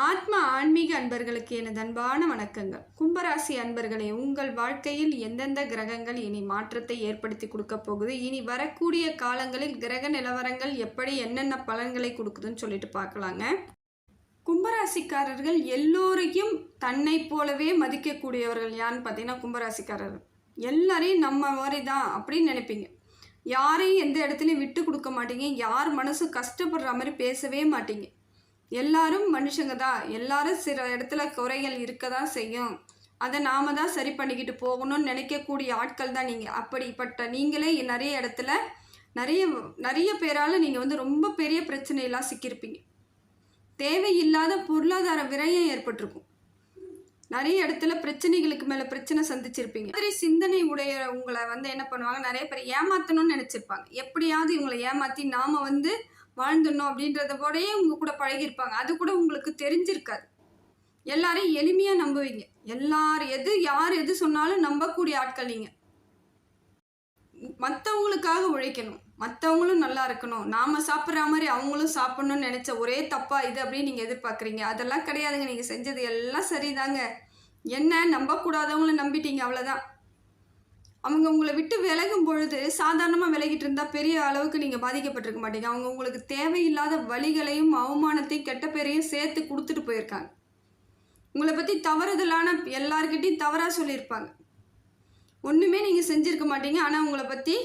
ஆத்ம ஆன்மீக அன்பர்களுக்கு எனது அன்பான வணக்கங்கள். கும்பராசி அன்பர்களே உங்கள் வாழ்க்கையில் எந்தெந்த கிரகங்கள் இனி மாற்றத்தை ஏற்படுத்தி கொடுக்க போகுது? இனி வரக்கூடிய காலங்களில் கிரக நிலவரங்கள் எப்படி என்னென்ன பலன்களை கொடுக்குதுன்னு சொல்லிட்டு பார்க்கலாங்க. கும்பராசிக்காரர்கள் எல்லோரையும் தன்னை போலவே மதிக்கக்கூடியவர்கள் யான்னு பார்த்தீங்கன்னா கும்பராசிக்காரர்கள். எல்லாரையும் நம்ம மாதிரி தான் அப்படின்னு நினைப்பீங்க. யாரையும் எந்த இடத்துலையும் விட்டு கொடுக்க மாட்டீங்க. யார் மனசு கஷ்டப்படுற மாதிரி பேசவே மாட்டீங்க. எல்லாரும் மனுஷங்க தான். எல்லாரும் சில இடத்துல குறைகள் இருக்க தான் செய்யும். அதை நாம தான் சரி பண்ணிக்கிட்டு போகணும்னு நினைக்கக்கூடிய ஆட்கள் தான் நீங்கள் அப்படிப்பட்ட நீங்களே நிறைய இடத்துல நிறைய நிறைய பேரால் நீங்கள் வந்து ரொம்ப பெரிய பிரச்சனையெல்லாம் சிக்கியிருப்பீங்க. தேவையில்லாத பொருளாதார விரயம் ஏற்பட்டிருக்கும். நிறைய இடத்துல பிரச்சனைகளுக்கு மேலே பிரச்சனை சந்திச்சிருப்பீங்க. மாதிரி சிந்தனை உடைய உங்களை வந்து என்ன பண்ணுவாங்க? நிறைய பேர் ஏமாற்றணும்னு நினச்சிருப்பாங்க. எப்படியாவது இவங்களை ஏமாற்றி நாம் வந்து வாழ்ந்துடணும் அப்படின்றத போடையே உங்க கூட பழகியிருப்பாங்க. அது கூட உங்களுக்கு தெரிஞ்சிருக்காது. எல்லாரையும் எளிமையாக நம்புவீங்க. எல்லார் எது யார் எது சொன்னாலும் நம்பக்கூடிய ஆட்கள் நீங்கள் மற்றவங்களுக்காக உழைக்கணும். மற்றவங்களும் நல்லா இருக்கணும். நாம் சாப்பிட்ற மாதிரி அவங்களும் சாப்பிட்ணும்னு நினச்ச ஒரே தப்பா இது அப்படின்னு நீங்கள் எதிர்பார்க்குறீங்க. அதெல்லாம் கிடையாதுங்க. நீங்கள் செஞ்சது எல்லாம் சரிதாங்க. என்ன நம்பக்கூடாதவங்கள நம்பிட்டீங்க அவ்வளோதான் அவங்க உங்களை விட்டு விலகும் பொழுது சாதாரணமாக விலகிட்டு இருந்தால் பெரிய அளவுக்கு நீங்கள் பாதிக்கப்பட்டிருக்க மாட்டீங்க. அவங்க உங்களுக்கு தேவையில்லாத வழிகளையும் அவமானத்தையும் கெட்ட பேரையும் சேர்த்து கொடுத்துட்டு போயிருக்காங்க. உங்களை பற்றி தவறுதலான எல்லாருக்கிட்டையும் தவறாக சொல்லியிருப்பாங்க. ஒன்றுமே நீங்கள் செஞ்சுருக்க மாட்டீங்க. ஆனால் உங்களை பற்றி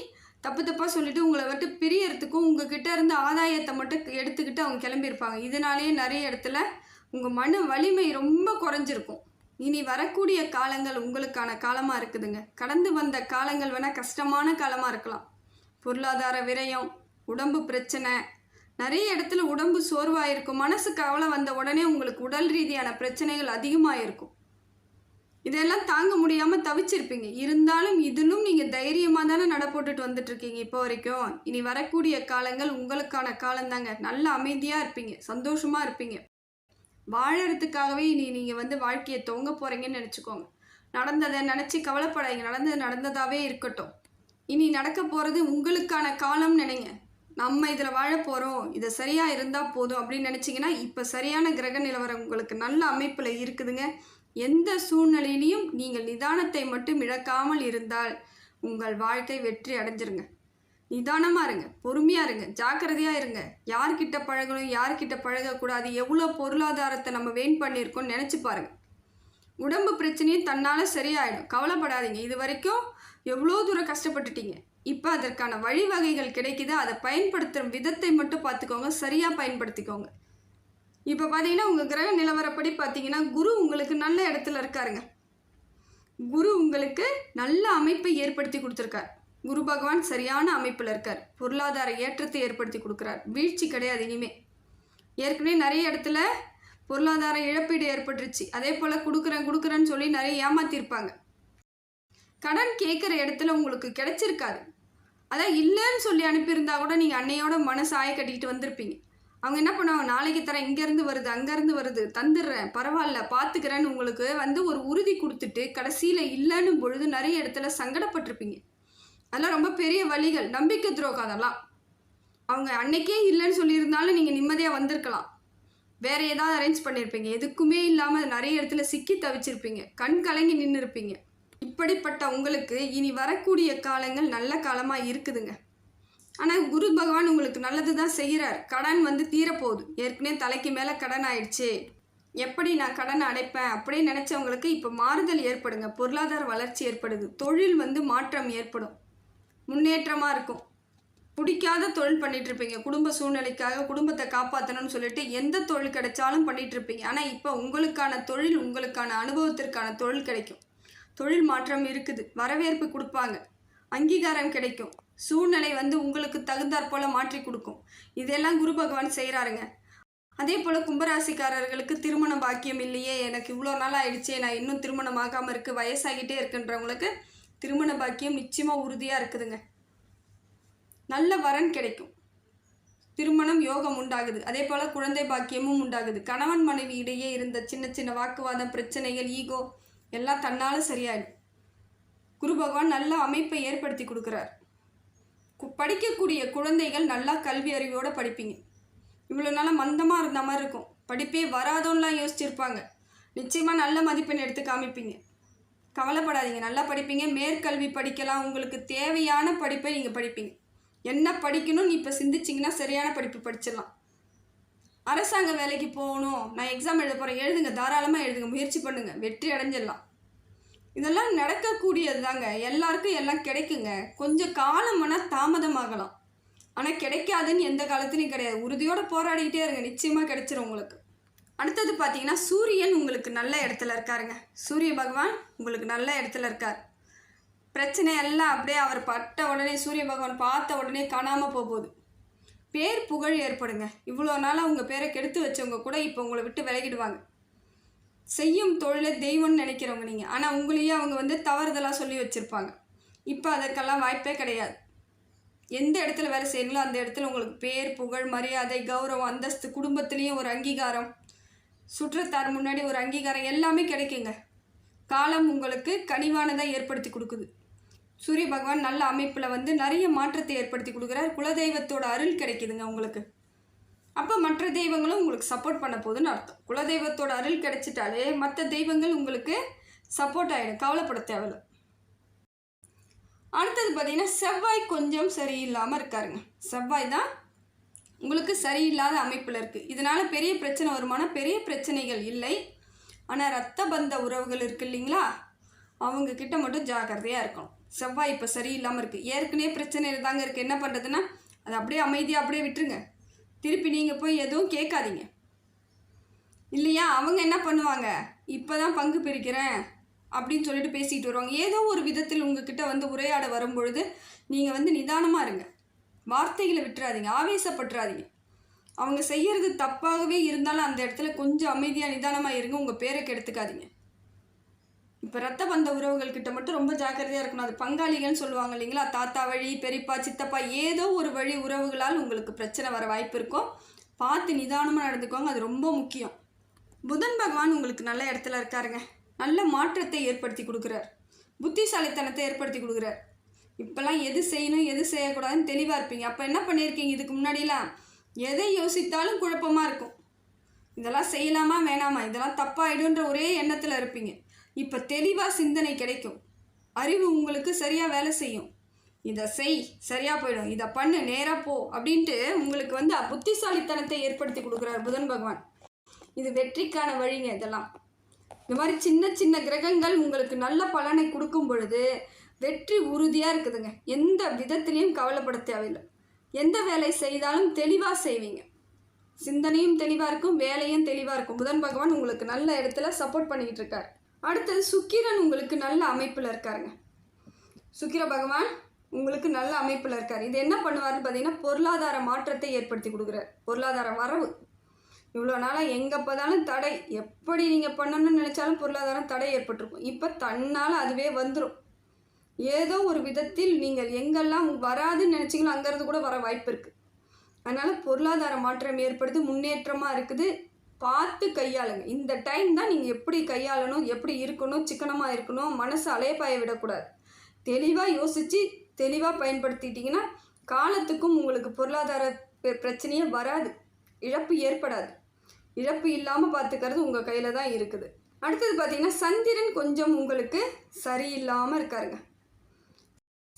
தப்பு தப்பாக சொல்லிவிட்டு உங்களை விட்டு பிரியறதுக்கும் உங்ககிட்ட இருந்து ஆதாயத்தை மட்டும் எடுத்துக்கிட்டு அவங்க கிளம்பியிருப்பாங்க. இதனாலேயே நிறைய இடத்துல உங்கள் மன வலிமை ரொம்ப குறைஞ்சிருக்கும். இனி வரக்கூடிய காலங்கள் உங்களுக்கான காலமாக இருக்குதுங்க. கடந்து வந்த காலங்கள் வேணால் கஷ்டமான காலமாக இருக்கலாம். பொருளாதார விரயம் உடம்பு பிரச்சனை நிறைய இடத்துல உடம்பு சோர்வாக இருக்கும் மனசு கவலை வந்த உடனே உங்களுக்கு உடல் ரீதியான பிரச்சனைகள் அதிகமாக இருக்கும் இதெல்லாம் தாங்க முடியாமல் தவிச்சிருப்பீங்க. இருந்தாலும் இதிலும் நீங்கள் தைரியமாக தானே நடப்போட்டுட்டு வந்துட்டுருக்கீங்க இப்போ வரைக்கும். இனி வரக்கூடிய காலங்கள் உங்களுக்கான காலம்தாங்க. நல்ல அமைதியாக இருப்பீங்க. சந்தோஷமாக இருப்பீங்க. வாழறதுக்காகவே இனி நீங்கள் வந்து வாழ்க்கையை தொங்க போகிறீங்கன்னு நினச்சிக்கோங்க. நடந்ததை நினச்சி கவலைப்படாதீங்க. நடந்தது நடந்ததாகவே இருக்கட்டும். இனி நடக்க போகிறது உங்களுக்கான காலம் நினைங்க. நம்ம இதில் வாழ போகிறோம் இதை சரியாக இருந்தால் போதும் அப்படின்னு நினச்சிங்கன்னா இப்போ சரியான கிரக நிலவரம் உங்களுக்கு நல்ல அமைப்பில் இருக்குதுங்க. எந்த சூழ்நிலையிலையும் நீங்கள் நிதானத்தை மட்டும் இழக்காமல் இருந்தால் உங்கள் வாழ்க்கை வெற்றி அடைஞ்சிருங்க. நிதானமாக இருங்க பொறுமையாக இருங்க ஜாக்கிரதையாக இருங்க. யார்கிட்ட பழகணும் யார்கிட்ட பழகக்கூடாது எவ்வளோ பொருளாதாரத்தை நம்ம வெயின் பண்ணியிருக்கோம்னு நினச்சி பாருங்கள் உடம்பு பிரச்சனையும் தன்னால் சரியாயிடும். கவலைப்படாதீங்க. இது வரைக்கும் எவ்வளோ தூரம் கஷ்டப்பட்டுட்டீங்க. இப்போ அதற்கான வழிவகைகள் கிடைக்குது. அதை பயன்படுத்துகிற விதத்தை மட்டும் பார்த்துக்கோங்க. சரியாக பயன்படுத்திக்கோங்க. இப்போ பார்த்தீங்கன்னா உங்கள் கிரக நிலவரப்படி பார்த்தீங்கன்னா குரு உங்களுக்கு நல்ல இடத்துல இருக்காருங்க. குரு உங்களுக்கு நல்ல அமைப்பை ஏற்படுத்தி கொடுத்துருக்கார். குரு பகவான் சரியான அமைப்பில் இருக்கார். பொருளாதார ஏற்றத்தை ஏற்படுத்தி கொடுக்குறார். வீழ்ச்சி கிடையாது இனிமே. ஏற்கனவே நிறைய இடத்துல பொருளாதார இழப்பீடு ஏற்பட்டுருச்சு. அதே போல் கொடுக்குறேன் கொடுக்குறேன்னு சொல்லி நிறைய ஏமாத்திருப்பாங்க. கடன் கேட்குற இடத்துல உங்களுக்கு கிடைச்சிருக்காது. அதான் இல்லைன்னு சொல்லி அனுப்பியிருந்தா கூட நீங்கள் அன்னையோட மனசு ஆய கட்டிக்கிட்டு வந்திருப்பீங்க. அவங்க என்ன பண்ணுவாங்க? நாளைக்கு தரேன் இங்கேருந்து வருது அங்கேருந்து வருது தந்துடுறேன் பரவாயில்ல பார்த்துக்கிறேன்னு உங்களுக்கு வந்து ஒரு உறுதி கொடுத்துட்டு கடைசியில் இல்லைன்னு பொழுது நிறைய இடத்துல சங்கடப்பட்டிருப்பீங்க. அதெல்லாம் ரொம்ப பெரிய வழிகள். நம்பிக்கை துரோகம் அதெல்லாம். அவங்க அன்னைக்கே இல்லைன்னு சொல்லியிருந்தாலும் நீங்கள் நிம்மதியாக வந்திருக்கலாம். வேற ஏதாவது அரேஞ்ச் பண்ணியிருப்பீங்க. எதுக்குமே இல்லாமல் நிறைய இடத்துல சிக்கி தவிச்சிருப்பீங்க. கண் கலங்கி நின்று இருப்பீங்க இப்படிப்பட்ட உங்களுக்கு இனி வரக்கூடிய காலங்கள் நல்ல காலமாக இருக்குதுங்க. ஆனால் குரு பகவான் உங்களுக்கு நல்லது தான் செய்கிறார் கடன் வந்து தீரப்போகுது. ஏற்கனவே தலைக்கு மேலே கடன் ஆயிடுச்சு. எப்படி நான் கடனை அடைப்பேன் அப்படின்னு நினச்சவங்களுக்கு இப்போ மாறுதல் ஏற்படுங்க. பொருளாதார வளர்ச்சி ஏற்படுது. தொழில் வந்து மாற்றம் ஏற்படும். முன்னேற்றமாக இருக்கும். பிடிக்காத தொழில் பண்ணிகிட்டு இருப்பீங்க குடும்ப சூழ்நிலைக்காக குடும்பத்தை காப்பாற்றணும்னு சொல்லிட்டு எந்த தொழில் கிடைச்சாலும் பண்ணிகிட்டு இருப்பீங்க ஆனால் இப்போ உங்களுக்கான தொழில் உங்களுக்கான அனுபவத்திற்கான தொழில் கிடைக்கும். தொழில் மாற்றம் இருக்குது. வரவேற்பு கொடுப்பாங்க. அங்கீகாரம் கிடைக்கும். சூழ்நிலை வந்து உங்களுக்கு தகுந்தாற் போல் மாற்றி கொடுக்கும். இதெல்லாம் குரு பகவான் செய்கிறாருங்க அதே போல் கும்பராசிக்காரர்களுக்கு திருமணம் பாக்கியம் இல்லையே எனக்கு இவ்வளோ நாள் ஆயிடுச்சே நான் இன்னும் திருமணம் ஆகாமல் இருக்குது வயசாகிட்டே இருக்குன்றவங்களுக்கு திருமண பாக்கியம் நிச்சயமாக உறுதியாக இருக்குதுங்க. நல்ல வரன் கிடைக்கும். திருமணம் யோகம் உண்டாகுது. அதே போல் குழந்தை பாக்கியமும் உண்டாகுது. கணவன் மனைவி இடையே இருந்த சின்ன சின்ன வாக்குவாதம் பிரச்சனைகள் ஈகோ எல்லாம் தன்னால் சரியாயிடும். குரு பகவான் நல்ல அமைப்பை ஏற்படுத்தி கொடுக்குறார். கு- படிக்கக்கூடிய குழந்தைகள் நல்லா கல்வி அறிவோடு படிப்பீங்க. இவ்வளோ நாளாக மந்தமாக இருந்த மாதிரி இருக்கும். படிப்பே வராதோன்னெலாம் யோசிச்சிருப்பாங்க. நிச்சயமாக நல்ல மதிப்பெண் எடுத்து காமிப்பீங்க. கவலைப்படாதீங்க. நல்லா படிப்பீங்க. மேற்கல்வி படிக்கலாம். உங்களுக்கு தேவையான படிப்பை நீங்கள் படிப்பீங்க. என்ன படிக்கணும்னு இப்போ சிந்திச்சிங்கன்னா சரியான படிப்பு படிச்சிடலாம். அரசாங்க வேலைக்கு போகணும். நான் எக்ஸாம் எழுத போகிறேன் எழுதுங்க. தாராளமாக எழுதுங்க. முயற்சி பண்ணுங்கள் வெற்றி அடைஞ்சிடலாம். இதெல்லாம் நடக்கக்கூடியது தாங்க எல்லாருக்கும் எல்லாம் கிடைக்குங்க. கொஞ்சம் காலம் ஆனால் தாமதமாகலாம். ஆனால் கிடைக்காதுன்னு எந்த காலத்துலையும் கிடையாது. உறுதியோடு போராடிக்கிட்டே இருங்க. நிச்சயமாக கிடைச்சிரும் உங்களுக்கு. அடுத்தது பார்த்தீங்கன்னா சூரியன் உங்களுக்கு நல்ல இடத்துல இருக்காருங்க. சூரிய பகவான் உங்களுக்கு நல்ல இடத்துல இருக்கார். பிரச்சனை எல்லாம் அப்படியே அவர் பட்ட உடனே சூரிய பகவான் பார்த்த உடனே காணாமல் போகுது. பேர் புகழ் ஏற்படுங்க. இவ்வளோ நாளாக உங்கள் பேரை கெடுத்து வச்சவங்க கூட இப்போ உங்களை விட்டு விலகிடுவாங்க. செய்யும் தொழிலை தெய்வம்னு நினைக்கிறவங்க நீங்கள் ஆனால் உங்களையே அவங்க வந்து தவறுதலாக சொல்லி வச்சுருப்பாங்க. இப்போ அதற்கெல்லாம் வாய்ப்பே கிடையாது. எந்த இடத்துல வேலை செய்யுங்களோ அந்த இடத்துல உங்களுக்கு பேர் புகழ் மரியாதை கௌரவம் அந்தஸ்து குடும்பத்துலேயும் ஒரு அங்கீகாரம் சுற்றத்தார் முன்னாடி ஒரு அங்கீகாரம் எல்லாமே கிடைக்குங்க. காலம் உங்களுக்கு கனிவானதாக ஏற்படுத்தி கொடுக்குது. சூரிய பகவான் நல்ல அமைப்பில் வந்து நிறைய மாற்றத்தை ஏற்படுத்தி கொடுக்குறார். குலதெய்வத்தோட அருள் கிடைக்குதுங்க உங்களுக்கு. அப்போ மற்ற தெய்வங்களும் உங்களுக்கு சப்போர்ட் பண்ண போகுதுன்னு அர்த்தம். குலதெய்வத்தோட அருள் கிடைச்சிட்டாலே மற்ற தெய்வங்கள் உங்களுக்கு சப்போர்ட் ஆகிடும் கவலைப்பட தேவையில்ல. அடுத்தது பார்த்தீங்கன்னா செவ்வாய் கொஞ்சம் சரியில்லாமல் இருக்காருங்க. செவ்வாய் தான் உங்களுக்கு சரியில்லாத அமைப்பில் இருக்குது இதனால் பெரிய பிரச்சனை வருமானா பெரிய பிரச்சனைகள் இல்லை. ஆனால் ரத்த பந்த உறவுகள் இருக்கு இல்லைங்களா? அவங்கக்கிட்ட மட்டும் ஜாக்கிரதையாக இருக்கணும். செவ்வாய் இப்போ சரியில்லாமல் இருக்குது ஏற்கனவே பிரச்சனை தாங்க இருக்குது என்ன பண்ணுறதுன்னா அதை அப்படியே அமைதியாக அப்படியே விட்டுருங்க. திருப்பி நீங்கள் போய் எதுவும் கேட்காதீங்க. இல்லையா? அவங்க என்ன பண்ணுவாங்க? இப்போ தான் பங்கு பிரிக்கிறேன் அப்படின்னு சொல்லிட்டு பேசிக்கிட்டு வருவாங்க. ஏதோ ஒரு விதத்தில் உங்ககிட்ட வந்து உரையாட வரும்பொழுது நீங்கள் வந்து நிதானமாக இருங்க. வார்த்தைகளை விட்டுறாதீங்க ஆவேசப்பட்டுறாதீங்க. அவங்க செய்கிறது தப்பாகவே இருந்தாலும் அந்த இடத்துல கொஞ்சம் அமைதியாக நிதானமாக இருங்க. உங்கள் பேரை கெடுத்துக்காதீங்க. இப்போ ரத்த பந்த உறவுகள் கிட்ட மட்டும் ரொம்ப ஜாக்கிரதையாக இருக்கணும். அது பங்காளிகள்னு சொல்லுவாங்க இல்லைங்களா? தாத்தா வழி பெரியப்பா சித்தப்பா ஏதோ ஒரு வழி உறவுகளால் உங்களுக்கு பிரச்சனை வர வாய்ப்பு இருக்கும். பார்த்து நிதானமாக நடந்துக்கோங்க. அது ரொம்ப முக்கியம். புதன் பகவான் உங்களுக்கு நல்ல இடத்துல இருக்காருங்க. நல்ல மாற்றத்தை ஏற்படுத்தி கொடுக்குறார். புத்திசாலித்தனத்தை ஏற்படுத்தி கொடுக்குறார். இப்போல்லாம் எது செய்யணும் எது செய்யக்கூடாதுன்னு தெளிவாக இருப்பீங்க. அப்போ என்ன பண்ணியிருக்கீங்க இதுக்கு முன்னாடிலாம் எதை யோசித்தாலும் குழப்பமாக இருக்கும். இதெல்லாம் செய்யலாமா வேணாமா? இதெல்லாம் தப்பாகிடுன்ற ஒரே எண்ணத்தில் இருப்பீங்க. இப்போ தெளிவாக சிந்தனை கிடைக்கும். அறிவு உங்களுக்கு சரியாக வேலை செய்யும். இதை செய் சரியாக போயிடும். இதை பண்ணு நேராக போ அப்படின்ட்டு உங்களுக்கு வந்து புத்திசாலித்தனத்தை ஏற்படுத்தி கொடுக்குறார் புதன் பகவான். இது வெற்றிக்கான வழிங்க இதெல்லாம். இந்த மாதிரி சின்ன சின்ன கிரகங்கள் உங்களுக்கு நல்ல பலனை கொடுக்கும் பொழுது வெற்றி உறுதியாக இருக்குதுங்க. எந்த விதத்துலேயும் கவலைப்பட தேவையில்லை. எந்த வேலை செய்தாலும் தெளிவாக செய்வீங்க. சிந்தனையும் தெளிவாக இருக்கும் வேலையும் தெளிவாக இருக்கும். புதன் பகவான் உங்களுக்கு நல்ல இடத்துல சப்போர்ட் பண்ணிக்கிட்டு இருக்கார். அடுத்தது சுக்கிரன் உங்களுக்கு நல்ல அமைப்பில் இருக்காருங்க. சுக்கிர பகவான் உங்களுக்கு நல்ல அமைப்பில் இருக்கார். இது என்ன பண்ணுவார்னு பார்த்தீங்கன்னா பொருளாதார மாற்றத்தை ஏற்படுத்தி கொடுக்குறார். பொருளாதார வரவு. இவ்வளோ நாளாக எங்கே பார்த்தாலும் தடை. எப்படி நீங்கள் பண்ணணும்னு நினச்சாலும் பொருளாதாரம் தடை ஏற்பட்டிருக்கும். இப்போ தன்னால் அதுவே வந்துடும் ஏதோ ஒரு விதத்தில் நீங்கள் எங்கெல்லாம் வராதுன்னு நினச்சிங்களோ அங்கேருந்து கூட வர வாய்ப்பு இருக்குது அதனால் பொருளாதார மாற்றம் ஏற்படுது முன்னேற்றமாக இருக்குது. பார்த்து கையாளுங்க. இந்த டைம் தான் நீங்கள் எப்படி கையாளணும் எப்படி இருக்கணும் சிக்கனமாக இருக்கணும் மனசு அலையப்பாய விடக்கூடாது. தெளிவாக யோசித்து தெளிவாக பயன்படுத்திட்டிங்கன்னா காலத்துக்கும் உங்களுக்கு பொருளாதார பெ- பிரச்சனையே வராது. இழப்பு ஏற்படாது. இழப்பு இல்லாமல் பார்த்துக்கிறது உங்கள் கையில் தான் இருக்குது. அடுத்தது பார்த்திங்கன்னா சந்திரன் கொஞ்சம் உங்களுக்கு சரியில்லாமல் இருக்காருங்க.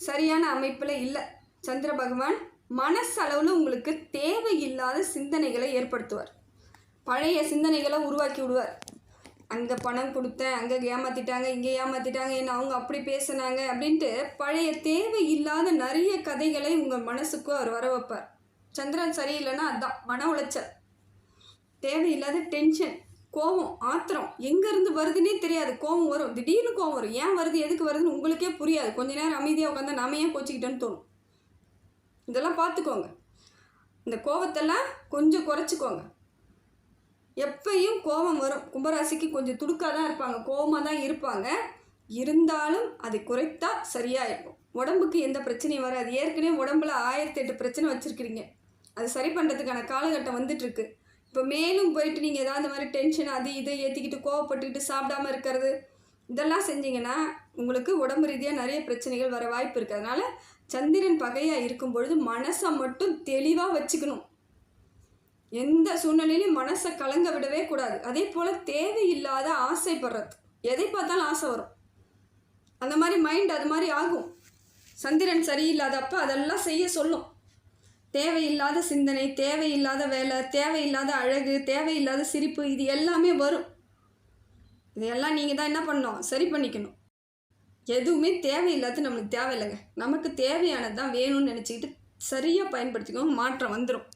சரியான அமைப்பில் இல்லை. சந்திர பகவான் மனசளவில் உங்களுக்கு தேவையில்லாத சிந்தனைகளை ஏற்படுத்துவார். பழைய சிந்தனைகளை உருவாக்கி விடுவார். அங்கே பணம் கொடுத்தேன் அங்கே ஏமாற்றிட்டாங்க இங்கே ஏமாற்றிட்டாங்க என்ன அவங்க அப்படி பேசுனாங்க அப்படின்ட்டு பழைய தேவையில்லாத நிறைய கதைகளை உங்கள் மனசுக்கு அவர் வர வைப்பார். சந்திரன் சரியில்லைன்னா அதுதான் மன உளைச்சல். தேவையில்லாத டென்ஷன் கோவம் ஆத்திரம். எங்கேருந்து வருதுன்னே தெரியாது. கோவம் வரும். திடீர்னு கோவம் வரும். ஏன் வருது? எதுக்கு வருதுன்னு உங்களுக்கே புரியாது. கொஞ்ச நேரம் அமைதியாக உட்காந்தா நாம ஏன் கோச்சிக்கிட்டேன்னு தோணும். இதெல்லாம் பார்த்துக்கோங்க. இந்த கோவத்தெல்லாம் கொஞ்சம் குறைச்சிக்கோங்க. எப்பயும் கோபம் வரும். கும்பராசிக்கு கொஞ்சம் துடுக்காக தான் இருப்பாங்க. கோபமாக தான் இருப்பாங்க. இருந்தாலும் அதை குறைத்தா சரியாக இருக்கும் உடம்புக்கு எந்த பிரச்சனையும் வராது. ஏற்கனவே உடம்புல ஆயிரத்தி எட்டு பிரச்சனை வச்சுருக்கிறீங்க. அது சரி பண்ணுறதுக்கான காலகட்டம் வந்துட்டுருக்கு. இப்போ மேலும் போயிட்டு நீங்கள் ஏதாவது இந்த மாதிரி டென்ஷன் அது இதை ஏற்றிக்கிட்டு கோவப்பட்டுக்கிட்டு சாப்பிடாம இருக்கிறது இதெல்லாம் செஞ்சீங்கன்னா உங்களுக்கு உடம்பு ரீதியாக நிறைய பிரச்சனைகள் வர வாய்ப்பு இருக்குது அதனால் சந்திரன் பகையாக இருக்கும் பொழுது மனசை மட்டும் தெளிவாக வச்சுக்கணும். எந்த சூழ்நிலையிலையும் மனசை கலங்க விடவே கூடாது. அதே போல் தேவையில்லாத ஆசைப்படுறது. எதை பார்த்தாலும் ஆசை வரும். அந்த மாதிரி மைண்ட் அது மாதிரி ஆகும். சந்திரன் சரியில்லாதப்ப அதெல்லாம் செய்ய சொல்லும். தேவையில்லாத சிந்தனை தேவையில்லாத வேலை தேவையில்லாத அழகு தேவையில்லாத சிரிப்பு இது எல்லாமே வரும். இதையெல்லாம் நீங்கள் தான் என்ன பண்ணணும்? சரி பண்ணிக்கணும். எதுவுமே தேவையில்லாத நம்மளுக்கு தேவையில்லைங்க நமக்கு தேவையானது தான் வேணும்னு நினச்சிக்கிட்டு சரியாக பயன்படுத்திக்கோங்க மாற்றம் வந்துடும்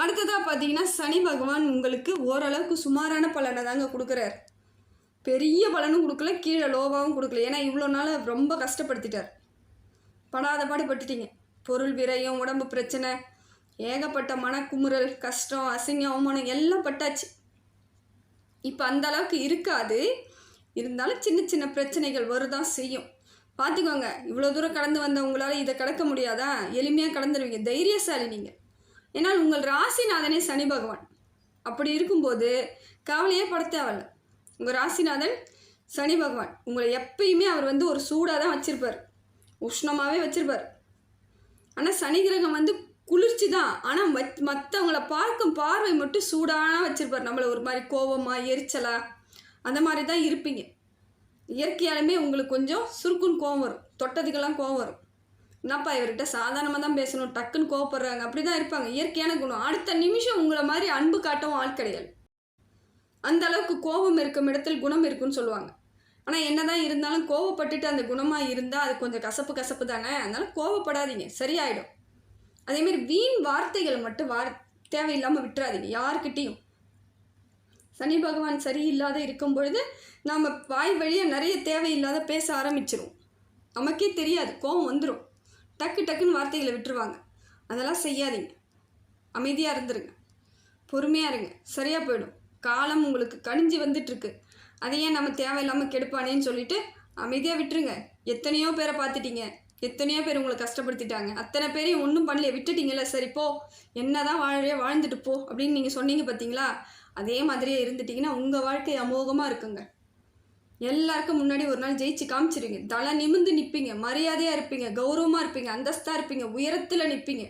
அடுத்ததாக பார்த்தீங்கன்னா சனி பகவான் உங்களுக்கு ஓரளவுக்கு சுமாரான பலனை தாங்க கொடுக்குறாரு. பெரிய பலனும் கொடுக்கல கீழே லோவாகவும் கொடுக்கல. ஏன்னா இவ்வளோ நாள் ரொம்ப கஷ்டப்படுத்திட்டார். படாத பாடு பட்டுட்டீங்க. பொருள் விரயம் உடம்பு பிரச்சனை ஏகப்பட்ட மனக்குமுறல் கஷ்டம் அசிங்கம் அவமானம் எல்லாம் பட்டாச்சு. இப்போ அந்த அளவுக்கு இருக்காது. இருந்தாலும் சின்ன சின்ன பிரச்சனைகள் வருதான் செய்யும். பார்த்துக்கோங்க இவ்வளோ தூரம் கடந்து வந்த உங்களால் இதை கடக்க முடியாதா? எளிமையாக கடந்துருவீங்க. தைரியசாலி நீங்கள் ஏன்னால் உங்கள் ராசிநாதனே சனி பகவான். அப்படி இருக்கும்போது கவலையே பட தேவையில்ல. உங்கள் ராசிநாதன் சனி பகவான். உங்களை எப்பயுமே அவர் வந்து ஒரு சூடாக தான் வச்சுருப்பார். உஷ்ணமாகவே வச்சுருப்பார். ஆனால் சனி கிரகம் வந்து குளிர்ச்சி தான் ஆனால் மத் மற்றவங்கள பார்க்கும் பார்வை மட்டும் சூடான வச்சுருப்பார். நம்மளை ஒரு மாதிரி கோவமாக எரிச்சலா அந்த மாதிரி தான் இருப்பீங்க. இயற்கையாலுமே உங்களுக்கு கொஞ்சம் சுருக்குன்னு கோவம் வரும். தொட்டதுக்கெல்லாம் கோவம் வரும். என்னப்பா இவர்கிட்ட சாதாரணமாக தான் பேசணும். டக்குன்னு கோவப்படுறாங்க. அப்படி தான் இருப்பாங்க. இயற்கையான குணம். அடுத்த நிமிஷம் உங்களை மாதிரி அன்பு காட்டவும் ஆள் கிடையாது. அந்த அளவுக்கு கோபம் இருக்கும் இடத்தில் குணம் இருக்குன்னு சொல்லுவாங்க. ஆனால் என்னதான் இருந்தாலும் கோவப்பட்டுட்டு அந்த குணமாக இருந்தால் அது கொஞ்சம் கசப்பு கசப்பு தானே? அதனால கோவப்படாதீங்க. சரியாயிடும். அதேமாரி வீண் வார்த்தைகள் மட்டும் வார் தேவையில்லாமல் விட்டுறாதீங்க. யார்கிட்டேயும். சனி பகவான் சரியில்லாத இருக்கும் பொழுது நாம் வாய் வழியாக நிறைய தேவையில்லாத பேச ஆரம்பிச்சிரும் நமக்கே தெரியாது. கோவம் வந்துடும் டக்கு டக்குன்னு வார்த்தைகளை விட்டுருவாங்க. அதெல்லாம் செய்யாதீங்க. அமைதியாக இருந்துருங்க. பொறுமையாக இருங்க. சரியாக போயிடும். காலம் உங்களுக்கு கணிஞ்சு வந்துட்டுருக்கு. அதையே நம்ம தேவையில்லாமல் கெடுப்பானேன்னு சொல்லிட்டு அமைதியாக விட்டுருங்க. எத்தனையோ பேரை பார்த்துட்டீங்க. எத்தனையோ பேர் உங்களை கஷ்டப்படுத்திட்டாங்க. அத்தனை பேரையும் ஒன்றும் பண்ணல. விட்டுட்டீங்கல்ல. சரி போ. என்ன தான் வாழவே வாழ்ந்துட்டு போ அப்படின்னு நீங்கள் சொன்னீங்க பார்த்தீங்களா அதே மாதிரியே இருந்துட்டீங்கன்னா உங்கள் வாழ்க்கை அமோகமாக இருக்குங்க. எல்லாருக்கும் முன்னாடி ஒரு நாள் ஜெயிச்சு காமிச்சிருங்க. தலை நிமிந்து நிற்பீங்க மரியாதையாக இருப்பீங்க. கௌரவமாக இருப்பீங்க. அந்தஸ்தாக இருப்பீங்க. உயரத்தில் நிற்பீங்க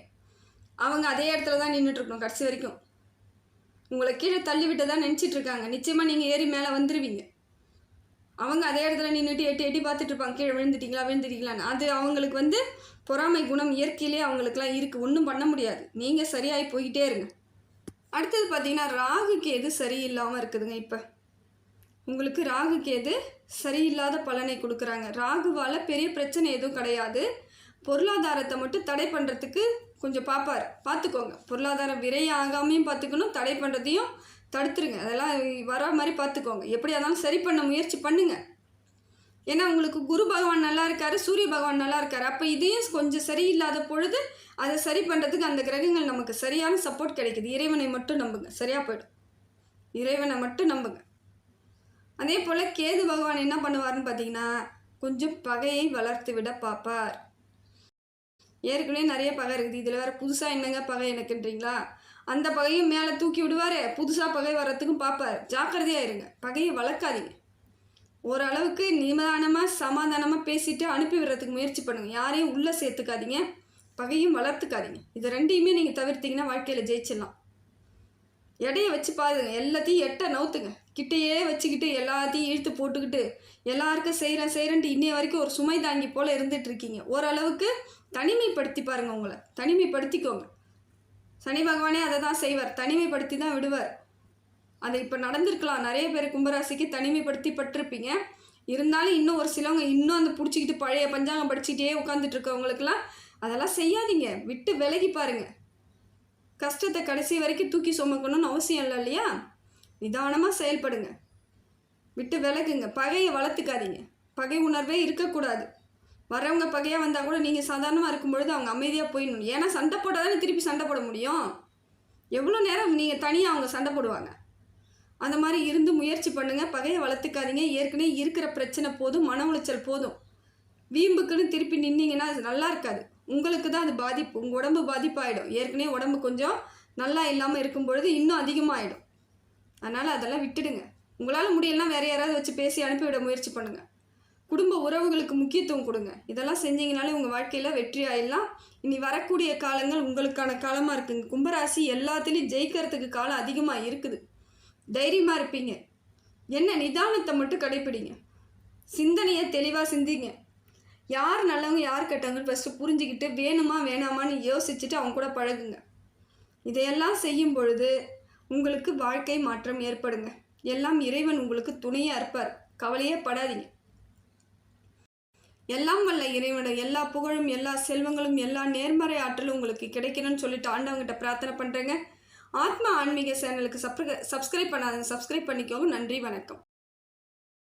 அவங்க அதே இடத்துல தான் நின்றுட்டுருக்கணும் கடைசி வரைக்கும். உங்களை கீழே தள்ளி விட்டதா நினச்சிட்டு இருக்காங்க நிச்சயமாக நீங்கள் ஏறி மேலே வந்துடுவீங்க அவங்க அதே இடத்துல நின்றுட்டு எட்டி எட்டி பார்த்துட்டு இருப்பாங்க கீழே விழுந்துட்டீங்களா விழுந்துட்டீங்களான்னு. அது அவங்களுக்கு வந்து பொறாமை குணம் இயற்கையிலே அவங்களுக்குலாம் இருக்குது ஒன்றும் பண்ண முடியாது. நீங்கள் சரியாகி போய்கிட்டே இருங்க. அடுத்தது பார்த்தீங்கன்னா ராகு கேது சரியில்லாமல் இருக்குதுங்க இப்போ. உங்களுக்கு ராகு கேது சரியில்லாத பலனை கொடுக்குறாங்க. ராகுவால் பெரிய பிரச்சனை எதுவும் கிடையாது. பொருளாதாரத்தை மட்டும் தடை பண்ணுறதுக்கு கொஞ்சம் பார்ப்பார் பார்த்துக்கோங்க பொருளாதாரம் விரைய ஆகாமையும் பார்த்துக்கணும் தடை பண்ணுறதையும் தடுத்துருங்க. அதெல்லாம் வர மாதிரி பார்த்துக்கோங்க எப்படியா இருந்தாலும் சரி பண்ண முயற்சி பண்ணுங்க. ஏன்னா உங்களுக்கு குரு பகவான் நல்லா இருக்காரு சூரிய பகவான் நல்லா இருக்காரு. அப்போ இதையும் கொஞ்சம் சரியில்லாத பொழுது அதை சரி பண்ணுறதுக்கு அந்த கிரகங்கள் நமக்கு சரியான சப்போர்ட் கிடைக்குது. இறைவனை மட்டும் நம்புங்க. சரியாக போயிடும். இறைவனை மட்டும் நம்புங்க. அதே போல் கேது பகவான் என்ன பண்ணுவார்னு பார்த்தீங்கன்னா கொஞ்சம் பகையை வளர்த்து விட பார்ப்பார் ஏற்கனவே நிறைய பகை இருக்குது. இதில் வேறு புதுசாக என்னங்க பகை எனக்குன்றீங்களா? அந்த பகையும் மேலே தூக்கி விடுவார். புதுசாக பகை வர்றதுக்கும் பார்ப்பார். ஜாக்கிரதையாக இருங்க. பகையை வளர்க்காதீங்க. ஓரளவுக்கு நிதானமாக சமாதானமாக பேசிட்டு அனுப்பி விடுறதுக்கு முயற்சி பண்ணுங்கள் யாரையும் உள்ளே சேர்த்துக்காதீங்க. பகையும் வளர்த்துக்காதீங்க. இது ரெண்டையுமே நீங்கள் தவிர்த்தீங்கன்னா வாழ்க்கையில் ஜெயிச்சிடலாம். எடையை வச்சு பாருங்க. எல்லாத்தையும் எட்ட நவுத்துங்க. கிட்டேயே வச்சுக்கிட்டு எல்லாத்தையும் இழுத்து போட்டுக்கிட்டு எல்லாருக்கும் செய்கிறேன் செய்கிறேன்ட்டு இன்னைய வரைக்கும் ஒரு சுமை தாங்கி போல் இருந்துகிட்ருக்கீங்க ஓரளவுக்கு தனிமைப்படுத்தி பாருங்கள் உங்களை. தனிமைப்படுத்திக்கோங்க. சனி பகவானே அதை தான் செய்வார். தனிமைப்படுத்தி தான் விடுவார். அது இப்போ நடந்திருக்கலாம். நிறைய பேர் கும்பராசிக்கு தனிமைப்படுத்தி பட்டிருப்பீங்க. இருந்தாலும் இன்னும் ஒரு சிலவங்க இன்னும் அந்த பிடிச்சிக்கிட்டு பழைய பஞ்சாங்கம் படிச்சுட்டே உட்காந்துட்டு இருக்கவங்களுக்குலாம் அதெல்லாம் செய்யாதீங்க. விட்டு விலகி பாருங்கள் கஷ்டத்தை கடைசி வரைக்கும் தூக்கி சுமக்கணும்னு அவசியம் இல்லை இல்லையா? நிதானமாக செயல்படுங்க. விட்டு விலகுங்க. பகையை வளர்த்துக்காதீங்க. பகை உணர்வே இருக்கக்கூடாது. வரவங்க பகையாக வந்தால் கூட நீங்கள் சாதாரணமாக இருக்கும் பொழுது அவங்க அமைதியாக போயிடணும். ஏன்னா சண்டை போட்டால் தானே திருப்பி சண்டை போட முடியும்? எவ்வளோ நேரம் நீங்கள் தனியாக அவங்க சண்டை போடுவாங்க? அந்த மாதிரி இருந்து முயற்சி பண்ணுங்கள் பகையை வளர்த்துக்காதீங்க. ஏற்கனவே இருக்கிற பிரச்சனை போதும் மன உளைச்சல் போதும். வீம்புக்குன்னு திருப்பி நின்னீங்கன்னா அது நல்லா இருக்காது. உங்களுக்கு தான் அது பாதிப்பு. உங்கள் உடம்பு பாதிப்பாயிடும். ஏற்கனவே உடம்பு கொஞ்சம் நல்லா இல்லாமல் இருக்கும் பொழுது இன்னும் அதிகமாகிடும் அதனால் அதெல்லாம் விட்டுடுங்க. உங்களால் முடியலன்னா வேறு யாராவது வச்சு பேசி அனுப்பிவிட முயற்சி பண்ணுங்கள் குடும்ப உறவுகளுக்கு முக்கியத்துவம் கொடுங்க. இதெல்லாம் செஞ்சீங்கனாலே உங்கள் வாழ்க்கையில் வெற்றி ஆயிடலாம். இனி வரக்கூடிய காலங்கள் உங்களுக்கான காலமாக இருக்குங்க. கும்பராசி எல்லாத்துலேயும் ஜெயிக்கிறதுக்கு காலம் அதிகமாக இருக்குது. தைரியமாக இருப்பீங்க. என்ன நிதானத்தை மட்டும் கடைப்பிடிங்க. சிந்தனையை தெளிவாக சிந்திங்க. யார் நல்லவங்க யார் கெட்டவங்க ஃபஸ்ட்டு புரிஞ்சுக்கிட்டு வேணுமா வேணாமான்னு யோசிச்சுட்டு அவங்க கூட பழகுங்க. இதையெல்லாம் செய்யும் பொழுது உங்களுக்கு வாழ்க்கை மாற்றம் ஏற்படுங்க. எல்லாம் இறைவன் உங்களுக்கு துணையாக இருப்பார். கவலையே படாதீங்க. எல்லாம் வல்ல இறைவனை எல்லா புகழும் எல்லா செல்வங்களும் எல்லா நேர்மறை ஆற்றலும் உங்களுக்கு கிடைக்கணும்னு சொல்லிட்டு ஆண்டவங்கிட்ட பிரார்த்தனை பண்ணுறேங்க ஆத்மா ஆன்மீக சேனலுக்கு சப்ஸ்கிரைப் பண்ணாதங்க சப்ஸ்கிரைப் பண்ணிக்கோங்க. நன்றி வணக்கம்.